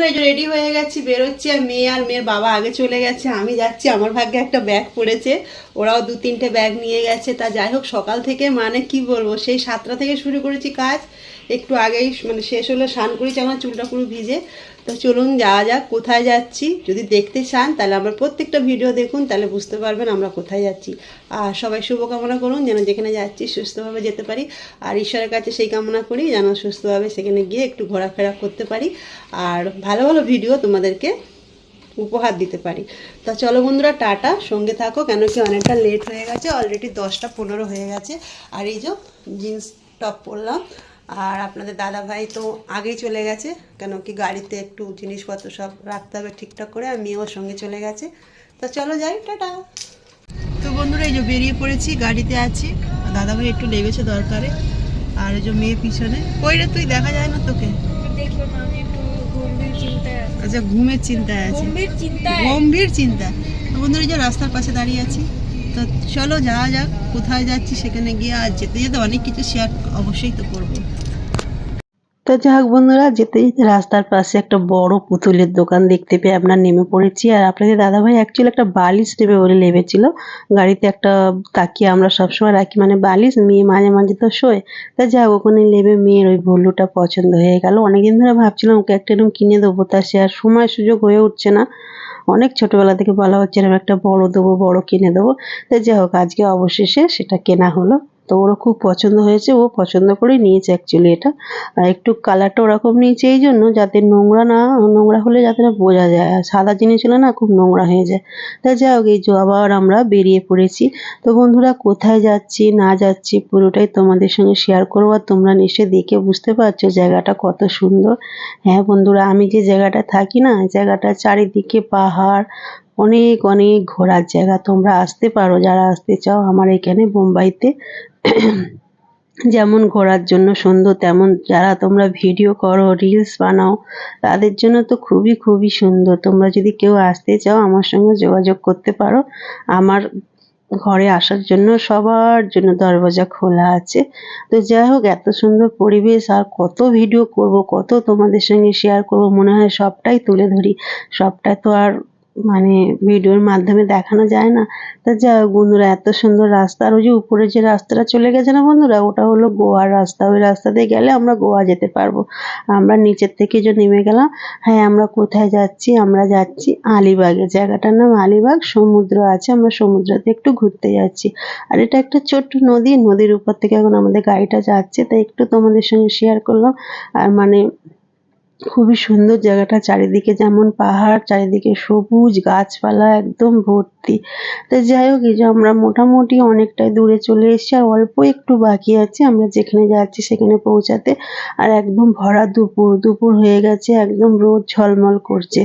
বন্ধুরা, এই রেডি হয়ে গেছি, বেরোচ্ছি, আর মেয়ে আর মেয়ের বাবা আগে চলে গেছে, আমি যাচ্ছি, আমার ভাগ্যে একটা ব্যাগ পড়েছে, ওরাও দু তিনটে ব্যাগ নিয়ে গেছে, তা যাই হোক, সকাল থেকে মানে কি বলব, সেই সাতটা থেকে শুরু করেছি কাজ, একটু আগেই মানে শেষ হলে, স্নান করেছি, আমার চুলটা পুরো ভিজে তো চলুন যাওয়া যাক, কোথায় যাচ্ছি? যদি দেখতে চান, তাহলে আমার প্রত্যেকটা ভিডিও দেখুন, তাহলে বুঝতে পারবেন আমরা কোথায় যাচ্ছি। আর সবাই শুভকামনা করুন, যেন যেখানে যাচ্ছি সুস্থভাবে যেতে পারি। আর ঈশ্বরের কাছে সেই কামনা করি, যেন সুস্থভাবে সেখানে গিয়ে একটু ঘোরাফেরা করতে পারি। আর ভালো ভালো ভিডিও তোমাদেরকে উপহার দিতে পারি। তা চলো বন্ধুরা, টাটা, সঙ্গে থাকো, কেন কি অনেকটা লেট হয়ে গেছে অলরেডি দশটা পনেরো হয়ে গেছে। আর এই যে জিন্স টপ পরলাম আর আপনাদের দাদা ভাই তো আগেই চলে গেছে কেন কি গাড়িতে একটু জিনিসপত্র সব রাখতে হবে ঠিকঠাক করে আর মেয়েও সঙ্গে চলে গেছে। তা চলো যাই টাটা। তো বন্ধুরা এই যে বেরিয়ে পড়েছি গাড়িতে আছি। দাদা ভাই একটু লেগেছে দরকারে আর এই যে মেয়ে পিছনে। কইরে তুই? দেখা যায় না তোকে। আচ্ছা ঘুমের চিন্তায় আছে। গম্ভীর চিন্তা তো বন্ধুরা এই যে রাস্তার পাশে দাঁড়িয়ে আছি। তো চলো যাওয়া যাক, কোথায় যাচ্ছি সেখানে গিয়ে আর যেতে যেতে অনেক কিছু শেয়ার অবশ্যই তো করব। তো যাক বন্ধুরা যেতে যেতে রাস্তার পাশে একটা বড় পুতুলের দোকান দেখতে পেয়ে আপনার নেমে পড়েছি। আর আপনাদের দাদাভাই অ্যাকচুয়ালি একটা বালিশ নেবে বলে নেমেছিল। গাড়িতে একটা তাকিয়ে আমরা সবসময় রাখি মানে বালিশ, মেয়ে মাঝে মাঝে তো শোয়। তা যাক, ওখানে নেবে মেয়ের ওই ভল্লুটা পছন্দ হয়ে গেল। অনেকদিন ধরে ভাবছিলাম, ওকে একটা এরকম কিনে দেবো, তা সে আর সময় সুযোগ হয়ে উঠছে না। অনেক ছোটবেলা থেকে বলা হচ্ছে এরকম একটা বড় দেবো, বড় কিনে দেবো। তো যাই হোক, আজকে অবশেষে সেটা কেনা হলো। তো ওরও খুব পছন্দ হয়েছে, ও পছন্দ করে নিয়েছে অ্যাকচুয়ালি এটা। আর একটু কালারটা ওরকম নিয়েছে এই জন্য যাতে নোংরা না, নোংরা হলে যাতে না বোঝা যায়। আর সাদা জিনিস হলে না খুব নোংরা হয়ে যায়। তা যাই হোক, এই আবার আমরা বেরিয়ে পড়েছি। তো বন্ধুরা, কোথায় যাচ্ছি, না যাচ্ছি, পুরোটাই তোমাদের সঙ্গে শেয়ার করব। আর তোমরা নিশ্চয়ই দেখে বুঝতে পারছ জায়গাটা কত সুন্দর। হ্যাঁ বন্ধুরা, আমি যে জায়গাটা থাকি না, জায়গাটা চারিদিকে পাহাড় অনেক অনেক ঘোরার জায়গা। তোমরা আসতে পারো, যারা আসতে চাও আমার এখানে বোম্বাইতে। যেমন ঘোরার জন্য সুন্দর, তেমন যারা তোমরা ভিডিও করো রিলস বানাও, তাদের জন্য তো খুবই খুবই সুন্দর। তোমরা যদি কেউ আসতে চাও আমার সঙ্গে যোগাযোগ করতে পারো। আমার ঘরে আসার জন্য সবার জন্য দরজা খোলা আছে। তো যাই হোক, এত সুন্দর পরিবেশ আর কত ভিডিও করব, কত তোমাদের সঙ্গে শেয়ার করব, মনে হয় সবটাই তুলে ধরি। সবটা তো আর মানে ভিডিওর মাধ্যমে দেখানো যায় না। তা যা বন্ধুরা, এত সুন্দর রাস্তা। আর ওই যে উপরে যে রাস্তাটা চলে গেছে না বন্ধুরা, ওটা হলো গোয়ার রাস্তা। ওই রাস্তা দিয়ে গেলে আমরা গোয়া যেতে পারব। আমরা নিচের থেকে যে নেমে গেলাম হ্যাঁ আমরা কোথায় যাচ্ছি? আমরা যাচ্ছি আলিবাগে। জায়গাটার নাম আলিবাগ, সমুদ্র আছে, আমরা সমুদ্রতে একটু ঘুরতে যাচ্ছি। আর এটা একটা ছোট্ট নদী, নদীর উপর থেকে এখন আমাদের গাড়িটা যাচ্ছে। তাই একটু তোমাদের সঙ্গে শেয়ার করলাম। আর মানে খুবই সুন্দর জায়গাটা, চারিদিকে যেমন পাহাড়, চারিদিকে সবুজ গাছপালা, একদম ভর্তি। তো যাই হোক, এই যে আমরা মোটামুটি অনেকটাই দূরে চলে এসেছি আর অল্প একটু বাকি আছে, আমরা যেখানে যাচ্ছি সেখানে পৌঁছাতে। আর একদম ভরা দুপুর দুপুর হয়ে গেছে, একদম রোদ ঝলমল করছে।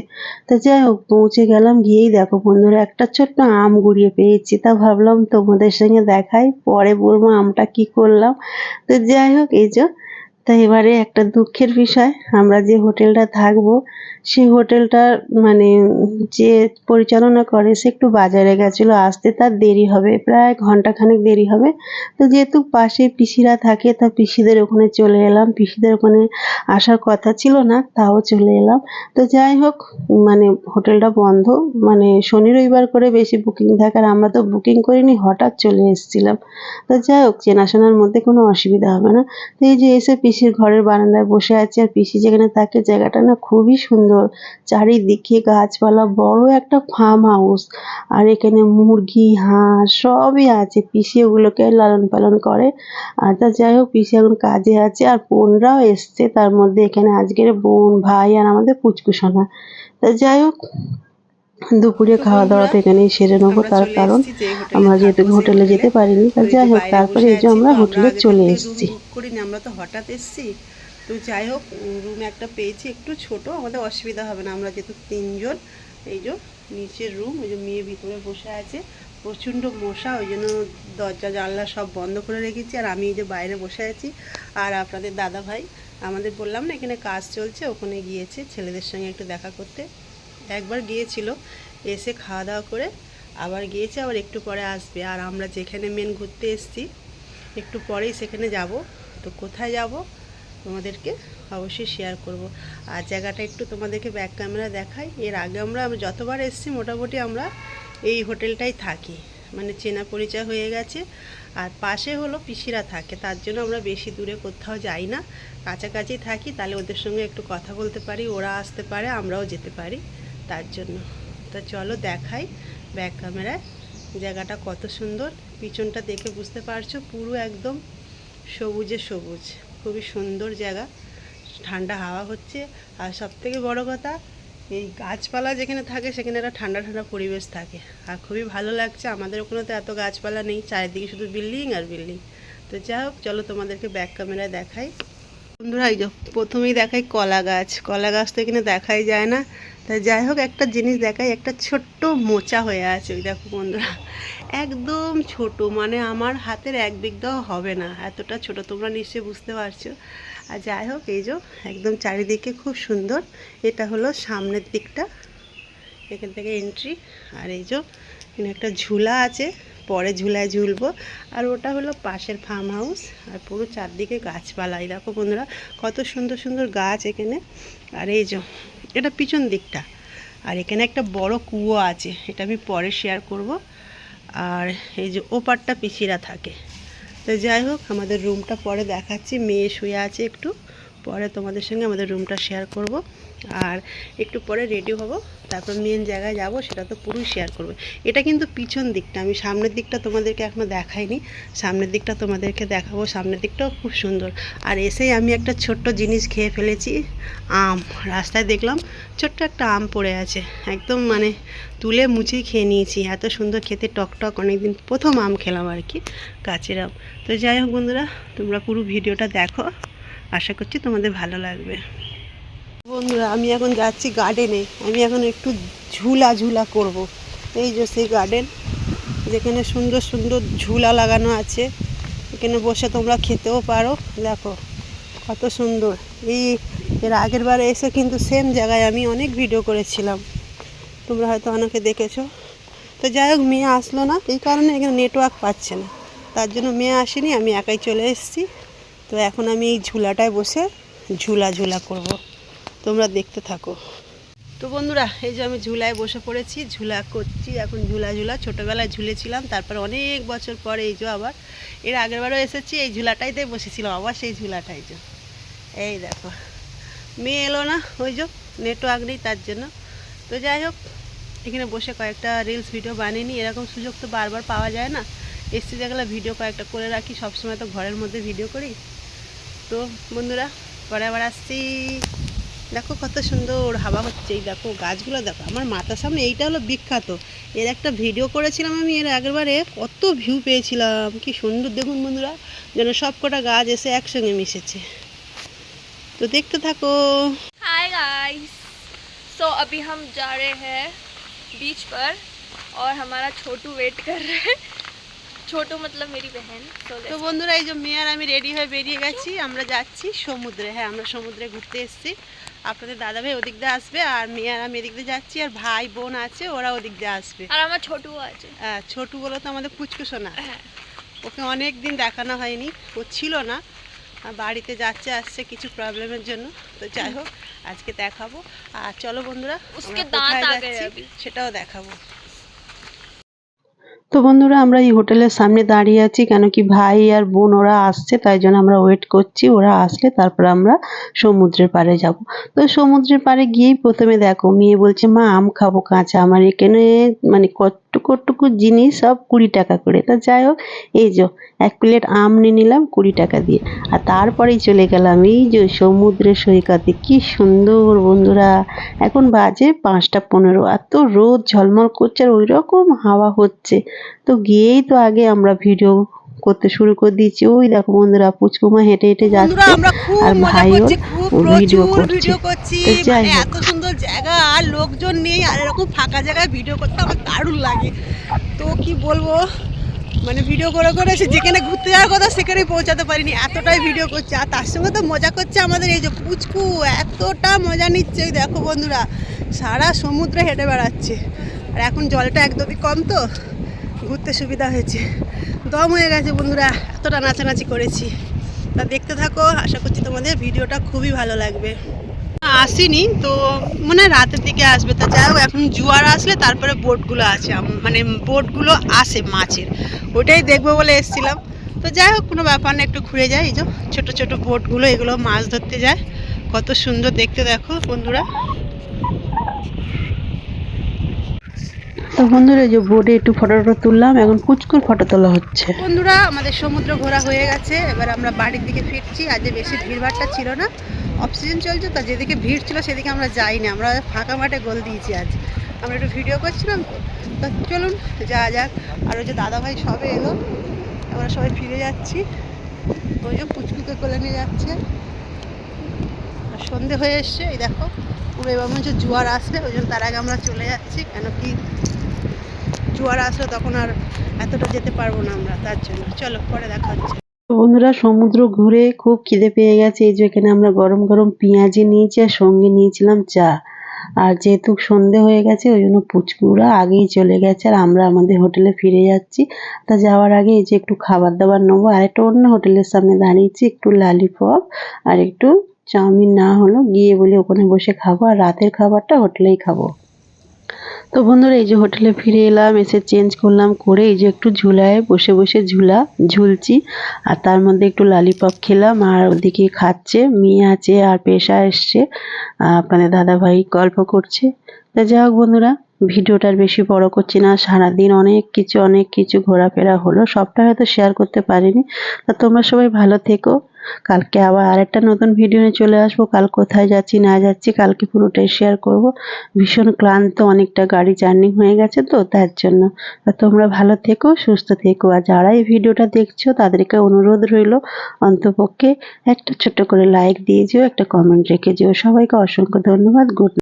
তো যাই হোক, পৌঁছে গেলাম, গিয়েই দেখো বন্ধুরা, একটা ছোট্ট আম গুড়িয়ে পেয়েছি। তা ভাবলাম তোমাদের সঙ্গে দেখাই, পরে বলব আমটা কি করলাম। তো যাই হোক, এই যে তা এবারে একটা দুঃখের বিষয়, আমরা যে হোটেলটা থাকব সেই হোটেলটা মানে যে পরিচালনা করে, সে একটু বাজারে গেছিল, আসতে তার দেরি হবে, প্রায় ঘন্টাখানেক দেরি হবে। তো যেহেতু পাশে পিসিরা থাকে, তা পিসিদের ওখানে চলে এলাম, পিসিদের ওখানে আসার কথা ছিল না, তাও চলে এলাম। তো যাই হোক মানে হোটেলটা বন্ধ মানে শনি রবিবার করে বেশি বুকিং থাকে, আর আমরা তো বুকিং করিনি, হঠাৎ চলে এসেছিলাম। তো যাই হোক চেনাশোনার মধ্যে কোনো অসুবিধা হবে না। তো এই যে এসে পিসির ঘরের বারান্দায় বসে আছি আর পিসি যেখানে থাকে জায়গাটা না খুবই সুন্দর। চারিদিকে গাছপালা, বড় একটা ফার্ম হাউস আর এখানে মুরগি, হাঁস সবই আছে। পিসি ওগুলোকে লালন পালন করে। আর তা যাই হোক, পিসি এখন কাজে আছে আর বোনরাও এসছে। তার মধ্যে এখানে আজকের বোন, ভাই আর আমাদের পুচকুসোনা তা যাই হোক দুপুরে খাওয়া দাওয়াটা এখানেই সেরে নেব তার কারণ আমরা যেহেতু হোটেলে যেতে পারিনি তা যাই হোক তারপরে এই যে আমরা হোটেলে চলে এসেছি। করিনি আমরা তো হঠাৎ এসেছি। তো যাই হোক রুম একটা পেয়েছি একটু ছোট আমাদের অসুবিধা হবে না আমরা যেহেতু তিনজন এই যে নিচের রুম ওই যে মেয়ে ভিতরে বসে আছে প্রচণ্ড মশা ওই জন্য দরজা জানলা সব বন্ধ করে রেখেছি আর আমি এই যে বাইরে বসে আছি আর আপনাদের দাদা ভাই আমাদের বললাম না এখানে কাজ চলছে ওখানে গিয়েছে ছেলেদের সঙ্গে একটু দেখা করতে। একবার গিয়েছিল, এসে খাওয়া দাওয়া করে আবার গিয়েছে, আবার একটু পরে আসবে। আর আমরা যেখানে মেন ঘুরতে এসেছি, একটু পরেই সেখানে যাব। তো কোথায় যাব তোমাদেরকে অবশ্যই শেয়ার করব। আর জায়গাটা একটু তোমাদেরকে ব্যাক ক্যামেরা দেখাই। এর আগে আমরা যতবার এসেছি, মোটামুটি আমরা এই হোটেলটাই থাকি। মানে চেনা পরিচয় হয়ে গেছে। আর পাশে হলো পিসিরা থাকে। তার জন্য আমরা বেশি দূরে কোথাও যাই না। কাছাকাছি থাকি, তাহলে ওদের সঙ্গে একটু কথা বলতে পারি, ওরা আসতে পারে, আমরাও যেতে পারি। তার জন্য। তো চলো দেখাই ব্যাক ক্যামেরায় জায়গাটা কত সুন্দর। পিছনটা দেখে বুঝতে পারছ পুরো একদম সবুজে সবুজ। খুবই সুন্দর জায়গা। ঠান্ডা হাওয়া হচ্ছে। আর সব থেকে বড় কথা, এই গাছপালা যেখানে থাকে সেখানে একটা ঠান্ডা ঠান্ডা পরিবেশ থাকে। আর খুবই ভালো লাগছে। আমাদের ওখানে তো এত গাছপালা নেই। চারিদিকে শুধু বিল্ডিং আর বিল্ডিং। তো যাই হোক, চলো তোমাদেরকে ব্যাক ক্যামেরায় দেখাই। বন্ধুরা, এই যে প্রথমেই দেখাই কলা গাছ। কলা গাছ তো এখানে দেখাই যায় না। তাই যাই হোক, একটা জিনিস দেখাই, একটা ছোট্ট মোচা হয়ে আছে, ওই দেখো বন্ধুরা। একদম ছোট মানে আমার হাতের এক বিঘাও হবে না। এতটা ছোট, তোমরা নিশ্চয়ই বুঝতে পারছ। আর যাই হোক, এই যে একদম চারিদিকে খুব সুন্দর। এটা হলো সামনের দিকটা, এখান থেকে এন্ট্রি আর এই যে এখানে একটা ঝুলা আছে। পরে ঝুলায় ঝুলবো। আর ওটা হলো পাশের ফার্ম হাউস আর পুরো চারদিকে গাছপালা। এই দেখো বন্ধুরা, কত সুন্দর সুন্দর গাছ এখানে। আর এই যে, এটা পিছন দিকটা। আর এখানে একটা বড় কুয়ো আছে, এটা আমি পরে শেয়ার করব। আর এই যে ওপারটা পিসিরা থাকে। তো যাই হোক, আমাদের রুমটা পরে দেখাচ্ছি। মেয়ে শুয়ে আছে একটু। পরে তোমাদের সঙ্গে আমাদের রুমটা শেয়ার করব। আর একটু পরে রেডি হব, তারপর মেন জায়গায় যাব, সেটা তো পুরোই শেয়ার করব। এটা কিন্তু পিছন দিকটা, আমি সামনের দিকটা তোমাদেরকে এখনও দেখাইনি। সামনের দিকটা তোমাদেরকে দেখাবো, সামনের দিকটাও খুব সুন্দর। আর এসেই আমি একটা ছোট্ট জিনিস খেয়ে ফেলেছি, আম। রাস্তায় দেখলাম ছোট্ট একটা আম পড়ে আছে। একদম মানে তুলে মুছেই খেয়ে নিয়েছি। এত সুন্দর খেতে টক টক, অনেকদিন প্রথম আম খেলাম আর কি গাছের আম। তো যাই হোক বন্ধুরা, তোমরা পুরো ভিডিওটা দেখো। আশা করছি তোমাদের ভালো লাগবে। বন্ধুরা, আমি এখন যাচ্ছি গার্ডেনে আমি এখন একটু ঝুলা ঝুলা করব। এই যে সেই গার্ডেন যেখানে সুন্দর সুন্দর ঝুলা লাগানো আছে। এখানে বসে তোমরা খেতেও পারো। দেখো, কত সুন্দর। এই এর আগের বারে এসে কিন্তু সেম জায়গায় আমি অনেক ভিডিও করেছিলাম। তোমরা হয়তো অনেকে দেখেছ। তো যাই হোক, মেয়ে আসলো না। এই কারণে এখানে নেটওয়ার্ক পাচ্ছে না। তার জন্য মেয়ে আসেনি, আমি একাই চলে এসেছি। তো এখন আমি এই ঝুলাটায় বসে ঝুলা ঝুলা করব। তোমরা দেখতে থাকো। তো বন্ধুরা, এই যে আমি ঝুলায় বসে পড়েছি, ঝুলা করছি, এখন ঝুলা ঝুলা। ছোটোবেলায় ঝুলেছিলাম, তারপর অনেক বছর পরে এই যে আবার এর আগেরবারও এসেছি, এই ঝুলাটাইতে বসেছিলাম, আবার সেই ঝুলাটাই যে। এই দেখো, মেয়ে এলো না, ওই যে নেটওয়ার্ক নেই তার জন্য। তো যাই হোক, এখানে বসে কয়েকটা রিলস ভিডিও বানিয়ে নিই, এরকম সুযোগ তো বারবার পাওয়া যায় না। এসছি যেগুলো ভিডিও কয়েকটা করে রাখি, সবসময় তো ঘরের মধ্যে ভিডিও করি। তো বন্ধুরা পরে আবার আসছি দেখো কত সুন্দর হাওয়া হচ্ছে এই দেখো গাছগুলো দেখো আমার মাথার সামনে এইটা হলো বিখ্যাত এর একটা ভিডিও করেছিলাম আমি এর আগেরবারে কত ভিউ পেয়েছিলাম কি সুন্দর দেখুন বন্ধুরা যেন সব কটা গাছ এসে একসঙ্গে মিশেছে তো দেখতে থাকো हाय गाइस सो अभी हम जा रहे हैं बीच पर और हमारा छोटू वेट कर रहे हैं ছোট মতলব মেরি বেহেন তো বন্ধুরা এই যে মেয়ে আর আমি রেডি হয়ে বেরিয়ে গেছি আমরা যাচ্ছি সমুদ্রে। হ্যাঁ আমরা সমুদ্রে ঘুরতে এসেছি। আপনাদের দাদা ভাই ওদিক দিয়ে আসবে আর মেয়ে আর আমি এদিক দিয়ে যাচ্ছি আর ভাই বোন আছে ওরা ওদিক দিয়ে আসবে। আর আমার ছোটু আছে। হ্যাঁ ছোটু তো আমাদের পুচকু সোনা। হ্যাঁ। ওকে অনেক দিন দেখানো হয়নি ও ছিল না। বাড়িতে যাচ্ছে আসছে কিছু প্রবলেমের জন্য। তো যাই হোক আজকে দেখাবো। আর চলো বন্ধুরা সেটাও দেখাবো। তো বন্ধুরা, আমরা এই হোটেলের সামনে দাঁড়িয়ে আছি কেন কি ভাই আর বোন ওরা আসছে, তাই জন্য আমরা ওয়েট করছি। ওরা আসলে তারপর আমরা সমুদ্রের পাড়ে যাব। তো সমুদ্রের পাড়ে গিয়েই প্রথমে দেখো, মেয়ে বলছে, মা, আম খাব, কাঁচা আমার এখানে মানে কটুকু কটুকু জিনিস সব কুড়ি টাকা করে। তা যাই হোক এই যে এক প্লেট আম নিয়ে নিলাম কুড়ি টাকা দিয়ে। আর তারপরেই চলে গেলাম এই যে সমুদ্রের সৈকতে। কি সুন্দর বন্ধুরা! এখন বাজে পাঁচটা পনেরো। এত রোদ ঝলমল করছে আর ওই রকম হাওয়া হচ্ছে। তো গিয়েই তো আগে আমরা ভিডিও করতে শুরু করে দিয়েছি। ওই দেখো বন্ধুরা পুচকুমা হেঁটে হেঁটে যাচ্ছে আর ভাইও ভিডিও করছে। করছি। তো যাই মানে হোক। জায়গা আর লোকজন নেই আর এরকম ফাঁকা জায়গায় ভিডিও করতে আমার দারুণ লাগে। তো কি বলব? মানে ভিডিও করে করে সে যেখানে ঘুরতে যাওয়ার কথা সেখানেই পৌঁছাতে পারিনি। এতটাই ভিডিও করছে। আর তার সঙ্গে তো মজা করছে আমাদের এই যে পুচকু, এতটা মজা নিচ্ছে। দেখো বন্ধুরা, সারা সমুদ্রে হেঁটে বেড়াচ্ছে। আর এখন জলটা একদমই কম তো, ঘুরতে সুবিধা হয়েছে। দম হয়ে গেছে বন্ধুরা, এতটা নাচানাচি করেছি। তা দেখতে থাকো, আশা করছি তোমাদের ভিডিওটা খুবই ভালো লাগবে। আসিনি তো মনে হয় রাতের দিকে আসবে। তা যাই হোক এখন জোয়ার আসলে তারপরে বোটগুলো আছে মানে বোটগুলো আসে মাছের। ওটাই দেখব বলে এসেছিলাম। তো যাই হোক কোনো ব্যাপার না একটু ঘুরে যাই। এই যে ছোটো ছোটো বোটগুলো এগুলো মাছ ধরতে যায়। কত সুন্দর দেখতে দেখো বন্ধুরা। তো বন্ধুরা এই যে বোর্ডে একটু ফটো তুললাম। এখন কুচকুর ফটো তোলা হচ্ছে। বন্ধুরা আমাদের সমুদ্র ঘোরা হয়ে গেছে। এবার আমরা বাড়ির দিকে ফিরছি। আজ বেশি ভিড়ভাড়টা ছিল না। অক্সিজেন চলছে, তা যেদিকে ভিড় ছিল সেদিকে আমরা যাইনি। আমরা ফাঁকা মাঠে গোল দিয়েছি আজ। আমরা একটু ভিডিও করছিলাম তো। তো চলুন যা যাক। আর ওই যে দাদাভাই সবে এলো, আমরা সবাই ফিরে যাচ্ছি। ওই যে পুচকুকে কোলে নিয়ে যাচ্ছে। আর সন্ধে হয়ে এসছে, এই দেখো, পুরো এবার মনে হচ্ছে জোয়ার আসলে ওই জন্য তার আগে আমরা চলে যাচ্ছি, কেন কি জোয়ার আসলে তখন আর এতটা যেতে পারব না আমরা, তার জন্য। চলো, পরে দেখা হচ্ছে। বন্ধুরা, সমুদ্র ঘুরে খুব খিদে পেয়ে গেছে। এই যে এখানে আমরা গরম গরম পেঁয়াজি নিয়েছি আর সঙ্গে নিয়েছিলাম চা। আর যেহেতু সন্ধে হয়ে গেছে, ওই জন্য পুচকুরা আগেই চলে গেছে আর আমরা আমাদের হোটেলে ফিরে যাচ্ছি। তা যাওয়ার আগে এই যে একটু খাবার দাবার নেব আর একটা অন্য হোটেলের সামনে দাঁড়িয়েছি, একটু লালিপপ আর একটু চাউমিন না হলো গিয়ে বলি ওখানে বসে খাব। আর রাতের খাবারটা হোটেলেই খাব। তো বন্ধুরা, এই যে হোটেলে ফিরে এলাম, এসে চেঞ্জ করলাম, করে এই যে একটু ঝুলায়, বসে বসে ঝুলা, ঝুলছি। আর তার মধ্যে একটু লালিপপ খেলাম, আর ওদিকে খাচ্ছে, মেয়ে আছে আর পেশা এসছে। আপনাদের দাদাভাই গল্প করছে। তা যাই হোক বন্ধুরা ভিডিওটা আর বেশি বড় করছি না, সারাদিন অনেক কিছু অনেক কিছু ঘোরাফেরা হলো, সবটা হয়তো শেয়ার করতে পারিনি। তা তোমরা সবাই ভালো থেকো, কালকে আবার আরেকটা নতুন ভিডিও নিয়ে চলে আসব, কাল কোথায় যাচ্ছি, না যাচ্ছি, কালকে পুরোটাই শেয়ার করব। ভীষণ ক্লান্ত, অনেকটা গাড়ি জার্নি হয়ে গেছে তো, তার জন্য। তা তোমরা ভালো থেকো, সুস্থ থেকো, আর যারা এই ভিডিওটা দেখছ, তাদেরকে অনুরোধ রইল, অন্তপক্ষে একটা ছোট্ট করে লাইক দিয়ে যেও, একটা কমেন্ট রেখে যেও। সবাইকে অসংখ্য ধন্যবাদ গুড